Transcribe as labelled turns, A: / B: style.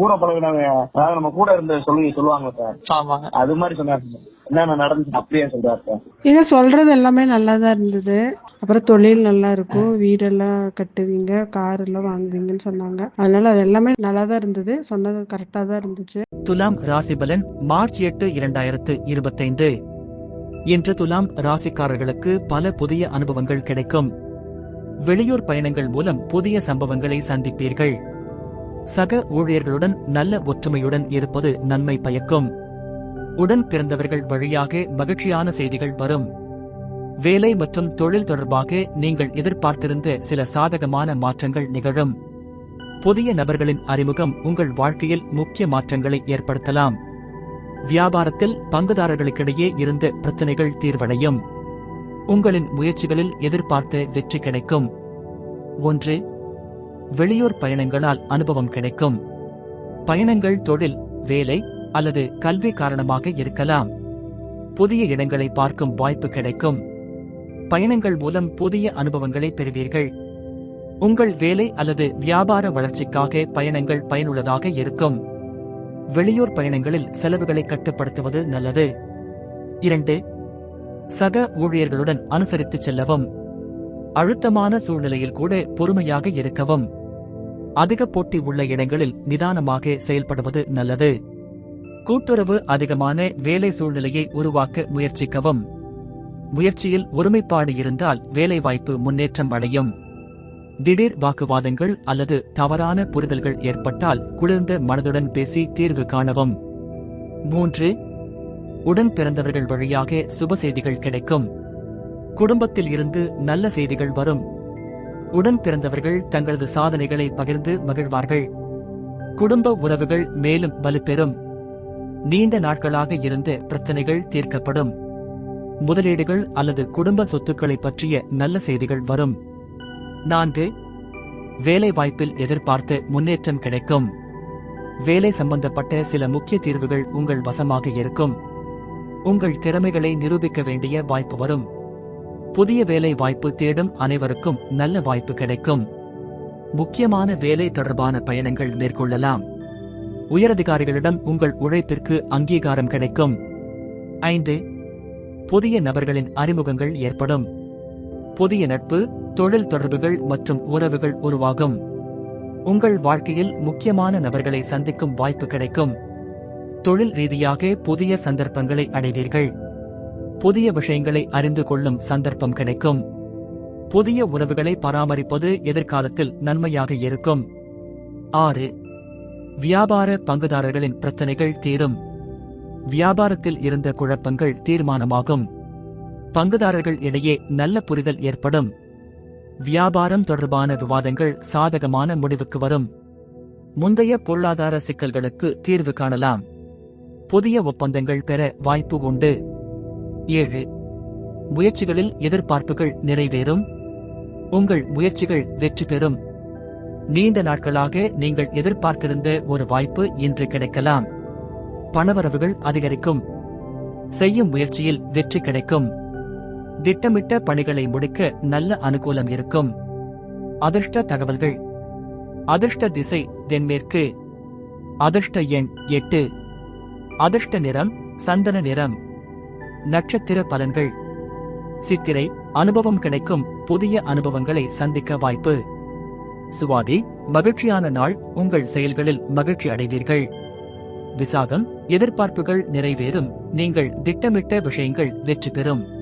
A: கூட பழகினவங்க அதாவது நம்ம கூட இருந்த சொல்லி சொல்லுவாங்க சார். அது மாதிரி சொன்னாரு சார். என்னென்ன நடந்துச்சு அப்படியே சொல்றாரு சார்.
B: நீங்க சொல்றது எல்லாமே நல்லா தான் இருந்தது. அப்புறம் தொழில் நல்லா இருக்கும். வீடெல்லாம் கட்டுவீங்க கார் எல்லாம் வாங்குவீங்கன்னு சொன்னாங்க. அதனால அது எல்லாமே நல்லா தான் இருந்தது. சொன்னது கரெக்டா தான் இருந்துச்சு.
C: துலாம் ராசிபலன் மார்ச் எட்டு இரண்டாயிரத்து இருபத்தைந்து. இன்று துலாம் ராசிக்காரர்களுக்கு பல புதிய அனுபவங்கள் கிடைக்கும். வெளியூர் பயணங்கள் மூலம் புதிய சம்பவங்களை சந்திப்பீர்கள். சக ஊழியர்களுடன் நல்ல ஒற்றுமையுடன் இருப்பது நன்மை பயக்கும். உடன் பிறந்தவர்கள் வழியாக மகிழ்ச்சியான செய்திகள் வரும். வேலை மற்றும் தொழில் தொடர்பாக நீங்கள் எதிர்பார்த்திருந்த சில சாதகமான மாற்றங்கள் நிகழும். புதிய நபர்களின் அறிமுகம் உங்கள் வாழ்க்கையில் முக்கிய மாற்றங்களை ஏற்படுத்தலாம். வியாபாரத்தில் பங்குதாரர்களுக்கிடையே இருந்த பிரச்சனைகள் தீர்வடையும். உங்களின் முயற்சிகளில் எதிர்பார்த்த வெற்றி கிடைக்கும். ஒன்று வெளியூர் பயணங்களால் அனுபவம் கிடைக்கும். பயணங்கள் தொழில் வேலை அல்லது கல்வி காரணமாக இருக்கலாம். புதிய இடங்களை பார்க்கும் வாய்ப்பு கிடைக்கும். பயணங்கள் மூலம் புதிய அனுபவங்களை பெறுவீர்கள். உங்கள் வேலை அல்லது வியாபார வளர்ச்சிக்காக பயணங்கள் பயனுள்ளதாக இருக்கும். வெளியூர் பயணங்களில் செலவுகளை கட்டுப்படுத்துவது நல்லது. இரண்டு சக ஊழியர்களுடன் அனுசரித்துச் செல்லவும். அழுத்தமான சூழ்நிலையில் கூட பொறுமையாக இருக்கவும். அதிக போட்டி உள்ள இடங்களில் நிதானமாக செயல்படுவது நல்லது. கூட்டுறவு அதிகமான வேலை சூழ்நிலையை உருவாக்க முயற்சிக்கவும். முயற்சியில் ஒருமைப்பாடு இருந்தால் வேலைவாய்ப்பு முன்னேற்றம் அடையும். திடீர் வாக்குவாதங்கள் அல்லது தவறான புரிதல்கள் ஏற்பட்டால் குளிர்ந்த மனதுடன் பேசி தீர்வு காணவும். மூன்று உடன் பிறந்தவர்கள் வழியாக சுப செய்திகள் கிடைக்கும். குடும்பத்தில் இருந்து நல்ல செய்திகள் வரும். உடன் பிறந்தவர்கள் தங்களது சாதனைகளை பகிர்ந்து மகிழ்வார்கள். குடும்ப உறவுகள் மேலும் வலுப்பெறும். நீண்ட நாட்களாக இருந்து பிரச்சனைகள் தீர்க்கப்படும். முதலீடுகள் அல்லது குடும்ப சொத்துக்களை பற்றிய நல்ல செய்திகள் வரும். நான்கு வேலை வாய்ப்பில் முன்னேற்றம் கிடைக்கும். வேலை சம்பந்தப்பட்ட சில முக்கிய தீர்வுகள் உங்கள் வசமாக இருக்கும். உங்கள் திறமைகளை நிரூபிக்க வேண்டிய வாய்ப்பு வரும். புதிய வேலை வாய்ப்பு தேடும் அனைவருக்கும் நல்ல வாய்ப்பு கிடைக்கும். முக்கியமான வேலை தொடர்பான பயணங்கள் மேற்கொள்ளலாம். உயரதிகாரிகளிடம் உங்கள் உழைப்பிற்கு அங்கீகாரம் கிடைக்கும். ஐந்து புதிய நபர்களின் அறிமுகங்கள் ஏற்படும். புதிய நட்பு தொழில் தொடர்புகள் மற்றும் உறவுகள் உருவாகும். உங்கள் வாழ்க்கையில் முக்கியமான நபர்களை சந்திக்கும் வாய்ப்பு கிடைக்கும். தொழில் ரீதியாக புதிய சந்தர்ப்பங்களை அடைவீர்கள். புதிய விஷயங்களை அறிந்து கொள்ளும் சந்தர்ப்பம் கிடைக்கும். புதிய உறவுகளை பராமரிப்பது எதிர்காலத்தில் நன்மையாக இருக்கும். ஆறு வியாபார பங்குதாரர்களின் பிரச்சனைகள் தீரும். வியாபாரத்தில் இருந்த குழப்பங்கள் தீர்மானமாகும். பங்குதாரர்கள் இடையே நல்ல புரிதல் ஏற்படும். வியாபாரம் தொடர்பான விவாதங்கள் சாதகமான முடிவுக்கு வரும். முந்தைய பொருளாதார சிக்கல்களுக்கு தீர்வு காணலாம். புதிய ஒப்பந்தங்கள் பெற வாய்ப்பு உண்டு. ஏழு. முயற்சிகளில் எதிர்பார்ப்புகள் நிறைவேறும். உங்கள் முயற்சிகள் வெற்றி பெறும். நீண்ட நாட்களாக நீங்கள் எதிர்பார்த்திருந்த ஒரு வாய்ப்பு இன்று கிடைக்கலாம். பணவரவுகள் அதிகரிக்கும். செய்யும் முயற்சியில் வெற்றி கிடைக்கும். திட்டமிட்ட பணிகளை முடிக்க நல்ல அனுகூலம் இருக்கும். அதிர்ஷ்ட தகவல்கள். அதிர்ஷ்ட திசை தென்மேற்கு. அதிர்ஷ்ட எண் எட்டு. அதிர்ஷ்ட நிறம் சந்தன நிறம். நட்சத்திர பலன்கள். சித்திரை அனுபவம் கிடைக்கும் புதிய அனுபவங்களை சந்திக்க வாய்ப்பு. சுவாதி மகிழ்ச்சியான நாள் உங்கள் செயல்களில் மகிழ்ச்சி அடைவீர்கள். விசாகம் எதிர்பார்ப்புகள் நிறைவேறும் நீங்கள் திட்டமிட்ட விஷயங்கள் வெற்றி பெறும்.